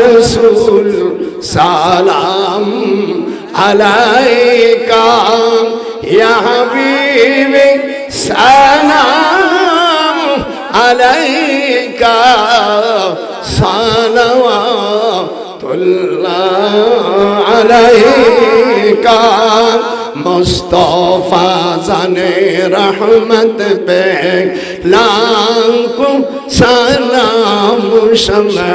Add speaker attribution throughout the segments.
Speaker 1: রসুল সালাম আলাইকাম ইয়াহবিবি সালাম আলাইকা সালাম کا مصطفیٰ زن رحمت پہ لام کو سلام شمع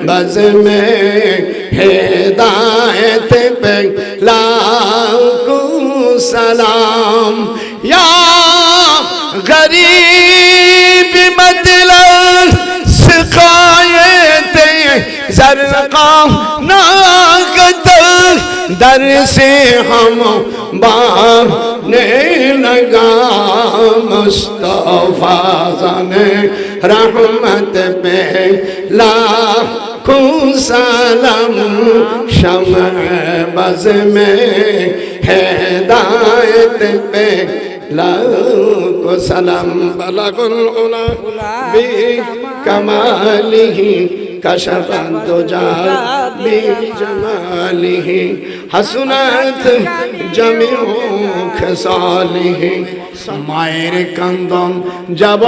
Speaker 1: بز میں ہدایت پہ لام کو سلام یا زرقا ناقدر در سے ہم بانے لگا مصطفیٰ زن رحمت پہ لا سلام شمع بز میں ہدایت پہ لاکھ سلام بلغ العلا بھی كماله كشف الدجى بجماله জমি جميع خصاله মায়ের কন্দন যাব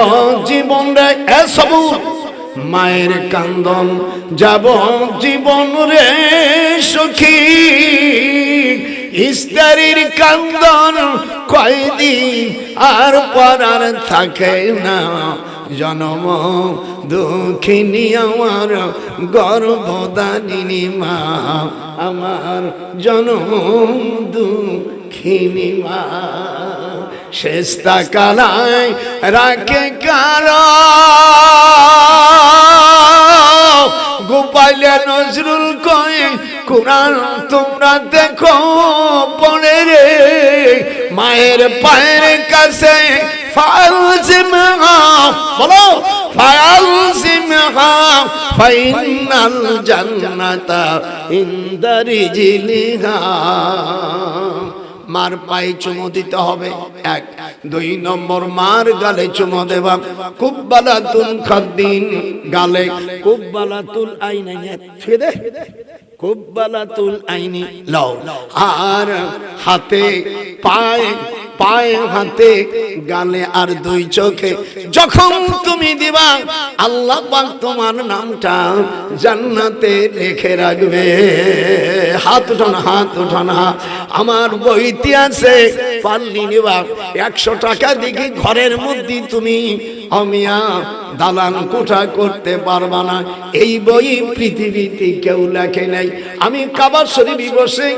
Speaker 1: জীবন রে এসব মায়ের কন্দন যাব জীবন রে, সুখী। ইস্তারির কন্দন কয়দি আর পরার থাকে না। জনম দুঃখিনী আমার গর্ভদানিনী মা, আমার জনম দুঃখিনী মা। শেষটা কালায় রাখে কার গোপালে নজরুল কয়ে কোরআন তোমরা দেখো পড়ে রে, মায়ের পায়ের কাছে বলো। ফাইনাল জান্নাতা ইনদারি জিলিহা। মার পায়ে চুমো দিতে হবে। এক, দুই নম্বর, মার গালে চুমো দেবা। খুব বালাতুল খাদ্দিন গালে। খুব বালাতুল আইনাই ছুঁয়ে দে। খুব বালাতুল আইনি, লও। আর হাতে পায়ে পায়ে হাতে, গালে আর দুই চোখে। যখন তুমি দিবা, আল্লাহ পাক তোমার নামটা জান্নাতে লিখে রাখবে। হাত উঠান হাত উঠান আমার বইতে আছে পাল্লি নিবা। একশো টাকা দেখি ঘরের মধ্যে তুমি অমিয়া দালান কোঠা করতে পারবা না। এই বই পৃথিবীতে কেউ লেখে নাই। আমি কাবার শরীফ বসে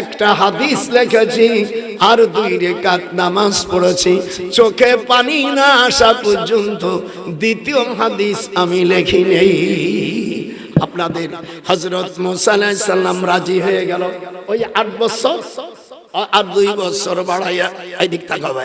Speaker 1: একটা হাদিস লেখেছি আর দুই রেখাত নামাজ পড়েছি। চোখে পানি না আসা পর্যন্ত দ্বিতীয় হাদিস আমি লেখি নেই। আপনাদের হজরত মোসাল্লাম রাজি হয়ে গেল। ওই আট বছর আর দুই বছর বাড়াইয়া এই দিক তাকাবে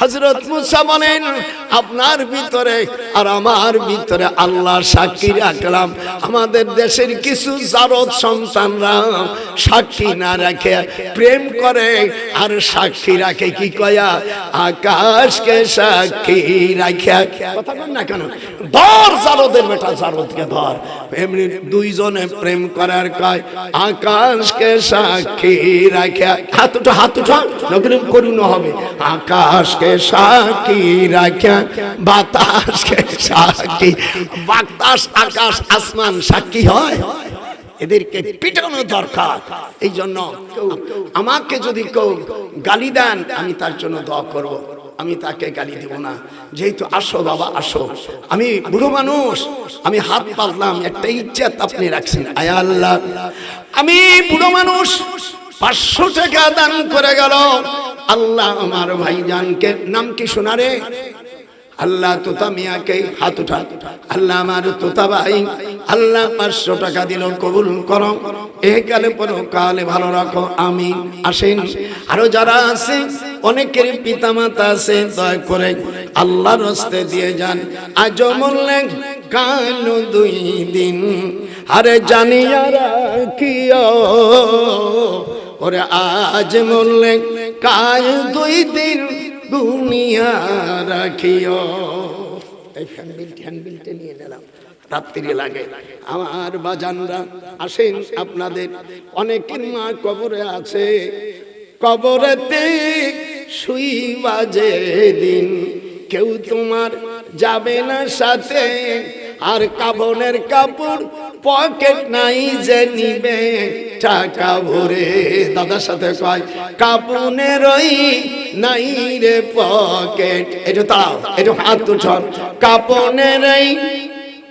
Speaker 1: হজরত মুসা বলেন, আপনার ভিতরে আর আমার ভিতরে আল্লাহর সাক্ষী রাখলাম। আমাদের দেশের কিছু জারদ সন্তানরা সাক্ষী না রাখে প্রেম করে আর সাক্ষী রাখে কি কয়া? আকাশকে সাক্ষী রাখে। কথা না কেন? ধর জারদের বেটা জারদকে ধর। এমনি দুইজনে প্রেম করার কয়, আকাশকে সাক্ষী রাখে। হাত উঠা হাত উঠা নকল করুন হবে। আকাশকে সাক্ষী রাখা, বাতাসকে সাক্ষী বাতাস, আকাশ, আসমান সাক্ষী হয়। এদেরকে পিটানো দরকার। এই জন্য আমাকে যদি কেউ গালি দেন, আমি তার জন্য দোয়া করব। আমি তাকে গালি দেব না। যেহেতু আসো বাবা, আসো। আমি বুড়ো মানুষ, আমি হাত পাতলাম, একটা ইজ্জত আপনি রাখছেন। আয়া আল্লাহ। আমি বুড়ো মানুষ পাঁচশো টাকা দান করে গেল। আল্লাহ আমার ভাইজানকে, নাম কি শোনারে আল্লাহ তোতা মিয়াকে হাত উঠা। আল্লাহ আমার তোতা ভাই, আল্লাহ পাঁচশো টাকা দিল, কবুল করো। কালে পর কালে ভালো রাখো আমি আসেন। আরও যারা আছে, অনেকের পিতা মাতা আছে, দয়া করে আল্লাহ হস্তে দিয়ে যান। আজ মরলেন কাল দুই দিন। আরে জানিয়া রাখিও ওরে আজ মরলেন কাল দুই দিন দুনিয়া রাখিও। এই ফ্যান বিলটি হ্যান্ড বিলটা নিয়ে নিলাম। রাত্রি লাগে। আমার বাজানরা আসেন আপনাদের। অনেকের মা কবরে আছে। কবরেতে শুই বাজে দিন। কেউ তোমার যাবে না সাথে। আর কাবনের কাপড় পকেট নাই যে নিবে। টাকা ভরে দাদার সাথে কয়, কাপুনের ওই নাই রে পকেট এটা তাও এটা হাত উঠন কাপনের এই,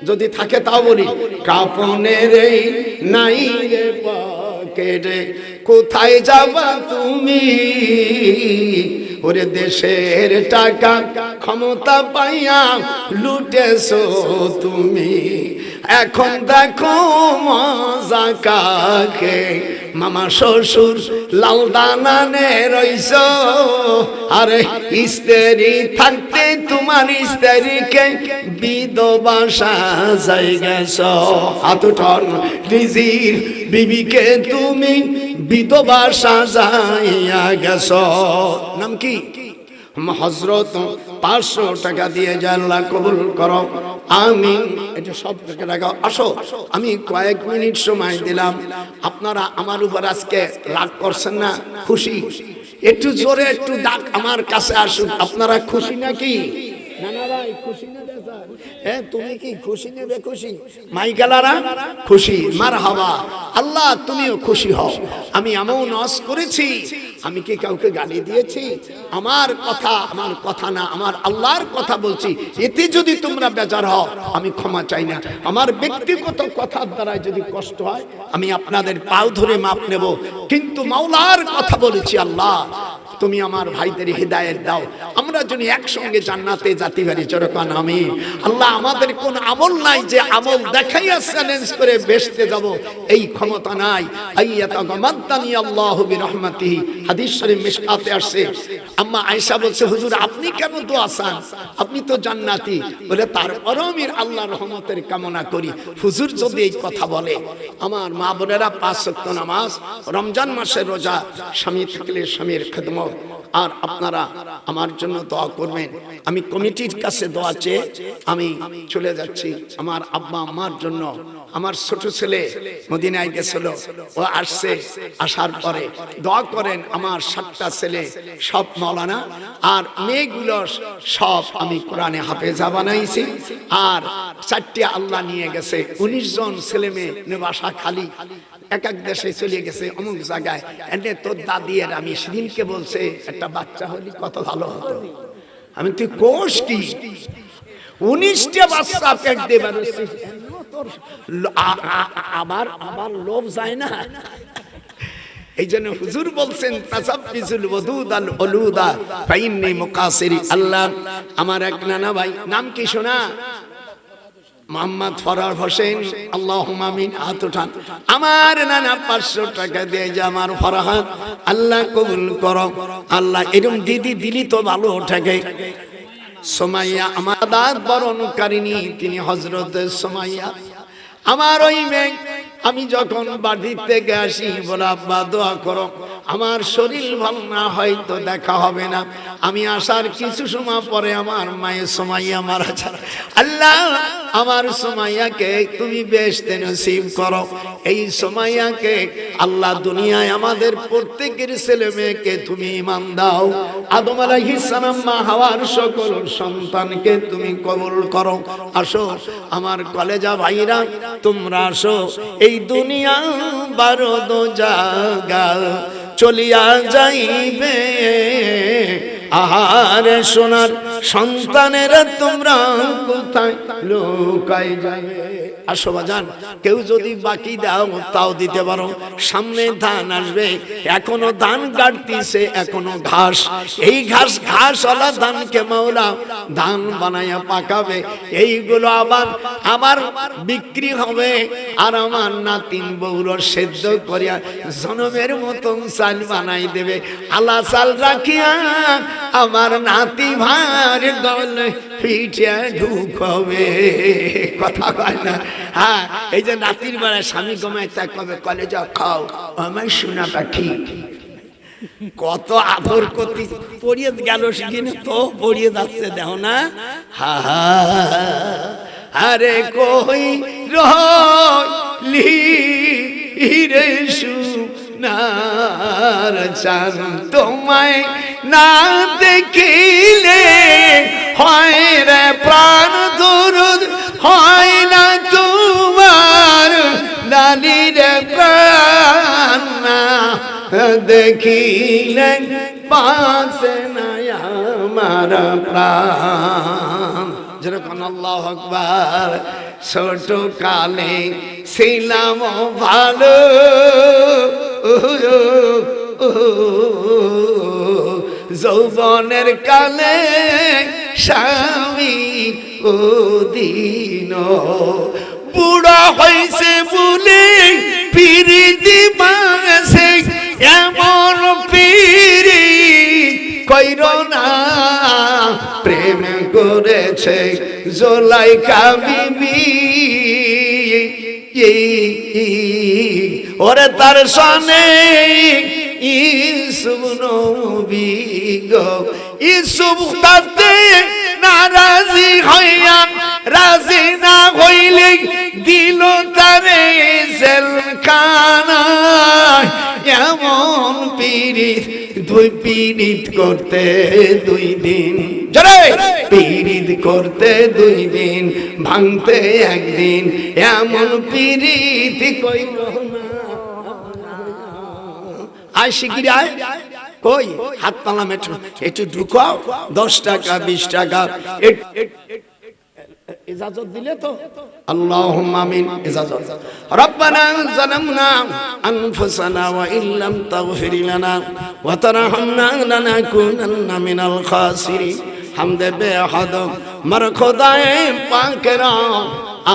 Speaker 1: যদি থাকে তাও বলি, কাপনের এই নাই রে পকেটে কোথায় যাবা তুমি? ওরে দেশের টাকা ক্ষমতা পাইয়া লুটেছো তুমি। এখন দেখো মজা কাকে। মামা শ্বশুর লাল দানানে রইছ। আরে স্ত্রী থাকতে তোমার স্ত্রীকে বিধবা সাজাই গেছ। হাত উঠন নিজের বিবিকে তুমি বিধবা সাজাইয়া গেছ। নাম কি? হজরত পাঁচশো টাকা দিয়ে জানলা কবুল করো। আমি এটা সব থেকে রাখা। আসো। আমি কয়েক মিনিট সময় দিলাম। আপনারা আমার উপর আজকে রাগ করছেন না? খুশি? একটু জোরে একটু ডাক আমার কাছে আসুন আপনারা খুশি নাকি? হ্যাঁ তুমি কি খুশি নেবে খুশি? মাইকালারা, খুশি। মার হাওয়া আল্লাহ, তুমিও খুশি হও। আমি এমন নস করেছি, আমি কি কাউকে গালি দিয়েছি? আমার কথা আমার কথা না, আমার আল্লাহর কথা বলছি। এতে যদি তোমরা বেজার হও, আমি ক্ষমা চাই না। আমার ব্যক্তিগত কথার দ্বারা যদি কষ্ট হয়, আমি আপনাদের পাও ধরে মাপ নেব। কিন্তু মাওলার কথা বলেছি আল্লাহ তুমি আমার ভাইদের হৃদায়ত দাও। আমরা যদি একসঙ্গে জান্নাতে জাতি পারি চরকান আমি আল্লাহ আমাদের কোন আমল নাই যে আমল দেখাইয়া চ্যালেঞ্জ করে বেসতে যাব। এই ক্ষমতা নাই। আল্লাহু হাদিস শরীফ মিশকাতে আসছে। আম্মা বলছে, হুজুর, আপনি কেন চান? আপনি তো জান্নাতি। বলে তারপরও আমি আল্লাহর রহমতের কামনা করি। হুজুর যদি এই কথা বলে, আমার মা বোনেরা পাঁচ নামাজ, রমজান মাসের রোজা, স্বামী থাকলে স্বামীর খেদমত Señor. আর আপনারা আমার জন্য দোয়া করবেন। আমি কমিটির কাছে দোয়া চেয়ে আমি চলে যাচ্ছি। আমার আব্বা আম্মার জন্য আমার ছোট ছেলে মদিনায় গেছিল। ও আসছে, আসার পরে দোয়া করেন আমার সাতটা ছেলে, সব মৌলানা আর মেয়েগুলো সব আমি কোরআনে হাফেজা বানাইছি। আর চারটি আল্লাহ নিয়ে গেছে। উনিশ জন ছেলে মেয়ে বাসা খালি। এক এক দেশে চলে গেছে অমুক জায়গায়। এনে তোর দাদিয়ের আমি সেদিনকে বলছে একটা বাচ্চা হলে কত ভালো হতো। আমি তুই কোষ কি? উনিশটা বাচ্চা পেট আবার আবার লোভ যায় না। এই জন্য হুজুর বলছেন তাসাব্বিজুল ওদুদ আল ফাইন্নি মুকাসিরি আল্লাহ। আমার এক নানা ভাই, নাম কি শোনা? মোহাম্মদ ফরার হোসেন আল্লাহ আমিন, হাত উঠান। আমার নানা পাঁচশো টাকা দিয়ে যে আমার ফরাহাত আল্লাহ কবুল করো। আল্লাহ এরকম দিদি দিলি তো ভালো থাকে সোমাইয়া আমার বরণকারিনী তিনি হজরত সোমাইয়া। আমার ওই মেঘ আমি যখন বাড়ির থেকে আসি, বলে, আব্বা, দোয়া করো। আমার শরীর ভালো না হয়তো দেখা হবে না। আমি আসার কিছু সময় পরে আমার মায়ের সময় মারা ছাড়া আল্লাহ আমার সোমাইয়াকে তুমি বেশ নসিব করো। এই সোমাইয়াকে আল্লাহ দুনিয়ায় আমাদের প্রত্যেকের ছেলে মেয়েকে তুমি ইমান দাও। আদম আলাইহিস সালাম, মা হাওয়ার সকল সন্তানকে তুমি কবুল করো। আসো আমার কলেজা ভাইরা, তোমরা আসো। এই দুনিয়া বারো জাগা, চলিয়া যাইবে। আহার সোনার সন্তানেরা তোমরা কোথায় লোকাই যাবে আসো কেউ যদি বাকি দাও, তাও দিতে পারো। সামনে ধান আসবে, এখনও ধান কাটতিছে, এখনও ঘাস। এই ঘাস, ঘাসওয়ালা ধানকে মাওলা, ধান বানাইয়া পাকাবে। এইগুলো আবার আবার বিক্রি হবে। আর আমার নাতিন বউর সেদ্ধ করিয়া জনমের মতন চাল বানাই দেবে। আলা চাল রাখিয়া আমার নাতি ভার গলে পিঠে ঢুকবে। কথা কয় না। হ্যাঁ এই যে নাতির বেলায় স্বামী গমায় তা কবে কলেজে খাও? আমার শোনা পাখি কত আদর করতে পড়িয়ে গেল সেখানে, তো পড়িয়ে যাচ্ছে, দেখো না। হা আরে কই রলি রে সুনার চান তোমায় না দেখিলে হয় রে প্রাণ দরুদ, হয় না তোমার নানি রে প্রাণ না। দেখিলেন পাশে নাই আমার প্রাণ। যেরকম আল্লাহ আকবার ছোট কালে ছিলাম ভালো। যৌবনের কালে স্বামী দিন। বুড়া হয়েছে বলে পিড়ি দিবাসে এমন পিরি কইর না। প্রেম করেছে জোলাই কাবিবি ওরে তার সনে ইসুব নবী গো। ইসুব তাতে নারাজি হইয়া রাজি না হইলে দিল তারে জেলখানা এমন পীড়িত দুই পীড়িত করতে দুই দিন। জরে! পীড়িত করতে দুই দিন ভাঙতে একদিন। এমন পীড়িত কইল না। আয় শিগগিরি আয় কই হাত পালা মেট্রো একটু ঢুকাও দশ টাকা বিশ টাকা এ- এ- ইজাজত দিলে তো اللهم آمين إجازت ربنا ظلمنا أنفسنا وإن لم تغفر لنا وترحمنا لنكونن من الخاسرين حمد بحد مر خدائے پاک را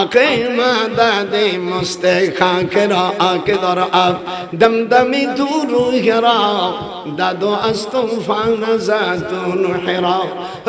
Speaker 1: আকে মাদাদে মস্তে খাকেরা আকে দর আব দমদমি দুরু হেরা, দাদো আস্তম ফানা জাতুন হেরা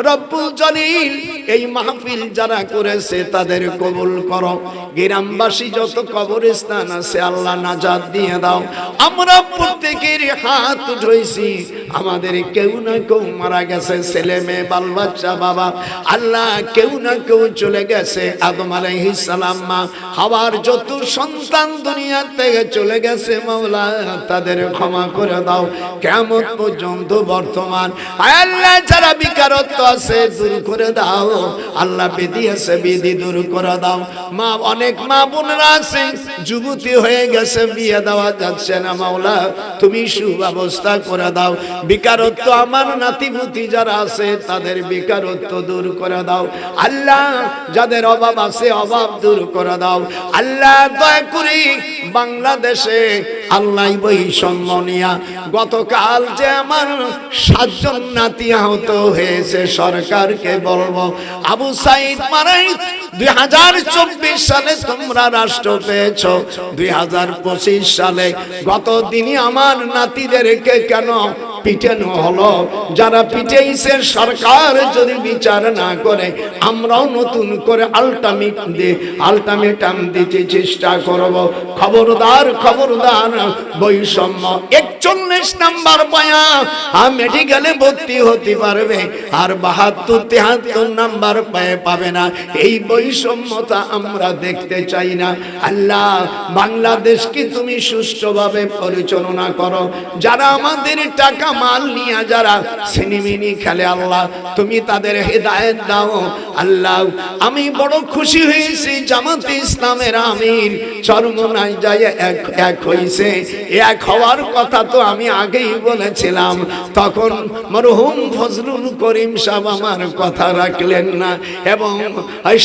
Speaker 1: রব্বুল জলিল, এই মাহফিল যারা করেছে তাদের কবুল করো। গ্রামবাসী যত কবরস্থান আছে, আল্লাহ নাজাত দিয়ে দাও। আমরা প্রত্যেকের হাত উঠেছি আমাদের কেউ না কেউ মারা গেছে, ছেলে মেয়ে, বাল বাচ্চা, বাবা। আল্লাহ কেউ না কেউ চলে গেছে, আদম আলাইহিস সালাম মা। হাওয়ার যত সন্তান দুনিয়া থেকে চলে গেছে, মাওলা, তাদের ক্ষমা করে দাও। কেমন পর্যন্ত বর্তমান। আল্লাহ, যারা বিকারত্ব আছে, দূর করে দাও। আল্লাহ বিধি আছে, বিধি দূর করে দাও। মা, অনেক মা বোনরা আছে, যুবতী হয়ে গেছে, বিয়ে দেওয়া যাচ্ছে না, মাওলা। তুমি সুব্যবস্থা করে দাও। বিকারত্ব আমার নাতিপুতি যারা আছে, তাদের বিকারত্ব দূর করে দাও। আল্লাহ, যাদের অভাব আছে, অভাব দূর করে দাও। আল্লাহ, দয়া করি বাংলাদেশে আল্লাহ বৈষম্য নিয়া, গতকাল যে আমার সাতজন নাতি আহত হয়েছে, সরকারকে বলব, আবু সাইদ মারাই, দুই হাজার চব্বিশ সালে তোমরা রাষ্ট্র পেয়েছ, দুই হাজার পঁচিশ সালে। গত দিনই আমার নাতিদেরকে কেন পিটানো হলো। যারা পিটাইছে সরকার যদি বিচার না করে, আমরাও নতুন করে আলটামিট দিয়ে আলটামেটাম দিতে চেষ্টা করব। খবরদার খবরদার, বৈষম্য। একচল্লিশ নাম্বার বয়া মেডিকেলে ভর্তি হতে পারবে, আর বাহাত্তর, তেহাত্তর নাম্বার পায়ে পাবে না। এই বৈষম্যতা আমরা দেখতে চাই না। আল্লাহ, বাংলাদেশকে তুমি সুষ্ঠুভাবে পরিচালনা করো। যারা আমাদের টাকা মাল নিয়ে যারা সিনিমিনি খেলে আল্লাহ, তুমি তাদের হেদায়েত দাও। আল্লাহ, আমি বড় খুশি হয়েছি, জামাতে ইসলামের আমির। চরমনায় যায় এক এক হয়েছে এক হওয়ার কথা তো আমি আগেই বলেছিলাম। তখন মরহুম ফজলুল করিম সাহেব আমার কথা রাখলেন না, এবং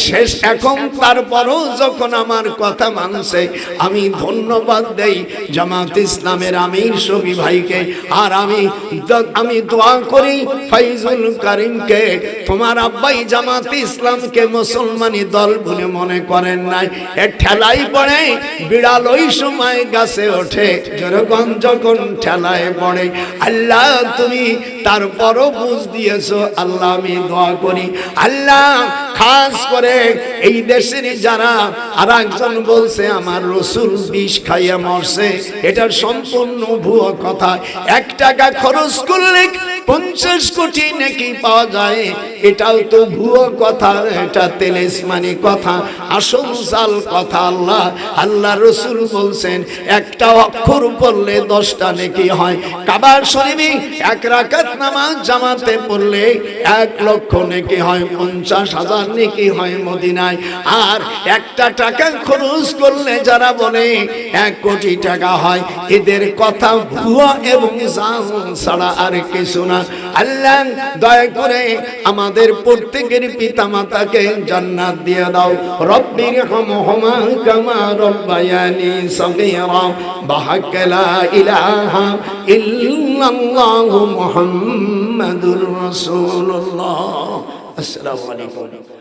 Speaker 1: শেষ এখন তারপরও যখন আমার কথা মানছে, আমি ধন্যবাদ দেই জামাত ইসলামের আমির সবি ভাইকে। আর আমি আমি দোয়া করি ফাইজুল করিমকে, তোমার আব্বাই জামাত ইসলামকে মুসলমানি দল বলে মনে করেন নাই। এ ঠেলাই পড়ে, বিড়াল ওই সময় গাছে ওঠে যেরকম যখন ঠেলায় পড়ে, আল্লাহ তুমি তারপরও বুঝ দিয়েছ, আল্লাহ আমি দোয়া করি। আল্লাহ খাস করে এই দেশের যারা আর একজন বলছে, আমার রসুল বিষ খাইয়া মরছে। এটা সম্পূর্ণ ভুয়ো কথা। এক টাকা খরচ করলে পঞ্চাশ কোটি নাকি পাওয়া যায়? এটাও তো ভুয়ো কথা, এটা তেলেসমানি কথা, আসল সাল কথা আল্লাহ আল্লাহ রসুল বলছেন, একটা অক্ষর পড়লে দশটা নাকি হয়। কাবার শরীফে এক রাকাত নামাজ জামাতে পড়লে এক লক্ষ নাকি হয়, পঞ্চাশ হাজার নাকি হয় মদিনায়। আর একটা টাকা খরচ করলে যারা বলে এক কোটি টাকা হয়, এদের কথা ভুয়া এবং জাল ছাড়া আর কিছু না। আল্লাহ, দয়া করে আমাদের প্রত্যেকের পিতা মাতাকে জান্নাত দিয়ে দাও। রব্বির হামহুমা কামা রব্বায়ানি ইলাহা ইল্লাল্লাহু মুহাম্মাদুর রাসূলুল্লাহ। আসসালামু আলাইকুম।